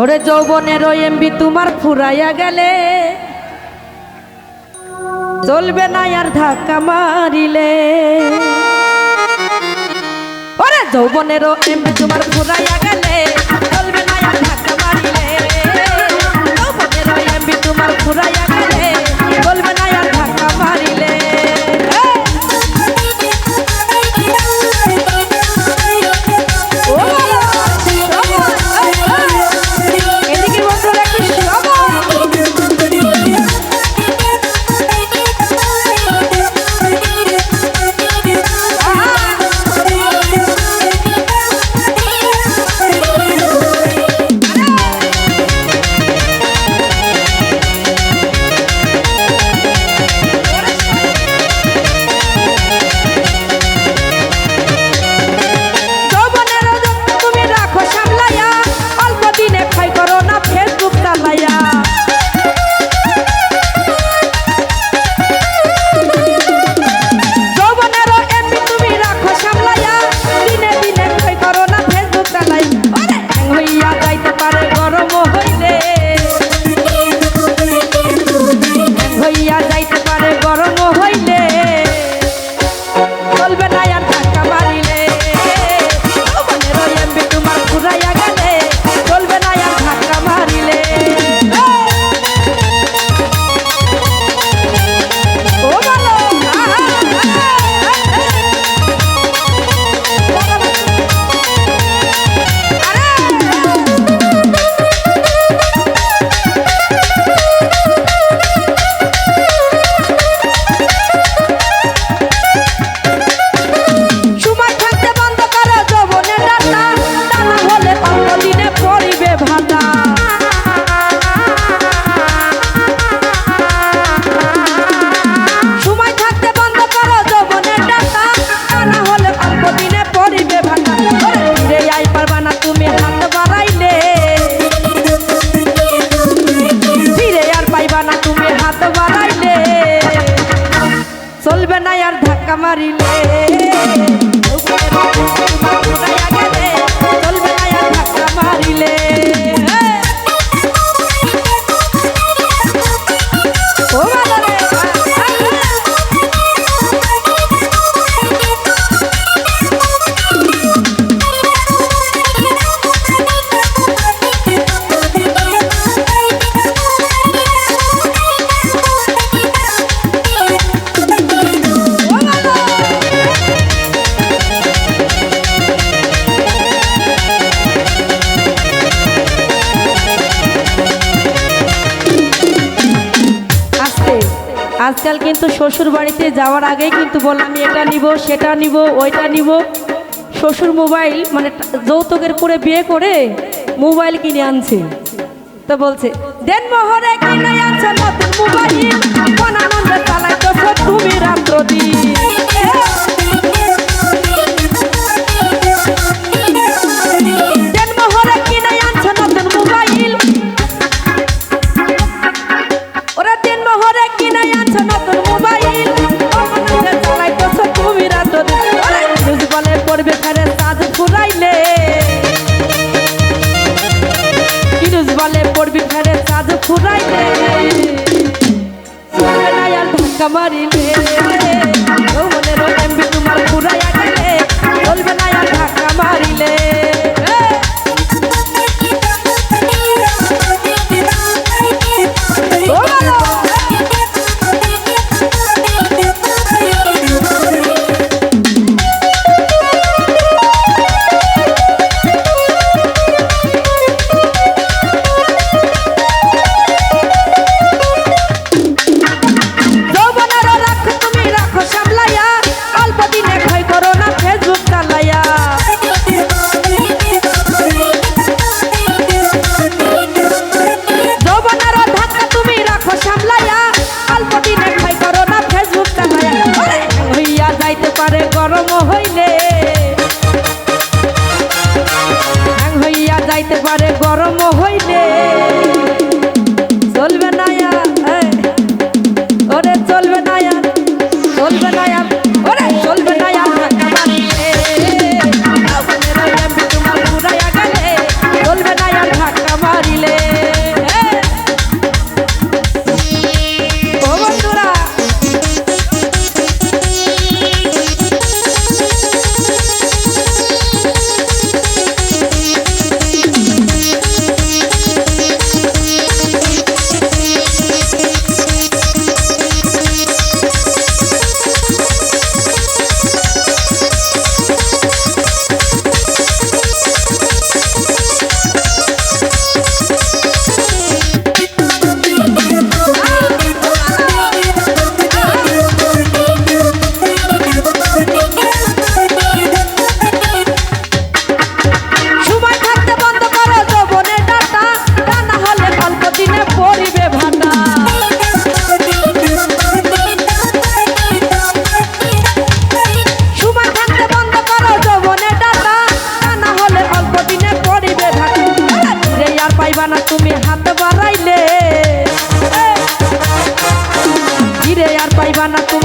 ওরে যৌবনের এমবি তোমার ফুরাইয়া গেলে। চলবে না আর ধাক্কা মারিলে। ওরে যৌবনের এমবি তোমার ফুরাইয়া গেলে। চলবে না আর ধাক্কা পারিলে আজকাল কিন্তু শ্বশুর বাড়িতে যাওয়ার আগেই কিন্তু বললাম এটা নিব, সেটা নিব, ওইটা নিব। শ্বশুর মোবাইল মানে যৌতুকের পরে বিয়ে করে মোবাইল কিনে আনছে। তো বলছে, দেন মহরে কিনে আনছেন ফুরাই দে চলে নাই আর ধাক্কা মারিল baby. পাইবা না তুমি হাত বাড়াইলে! ফিরে আর পাইবা না তুমি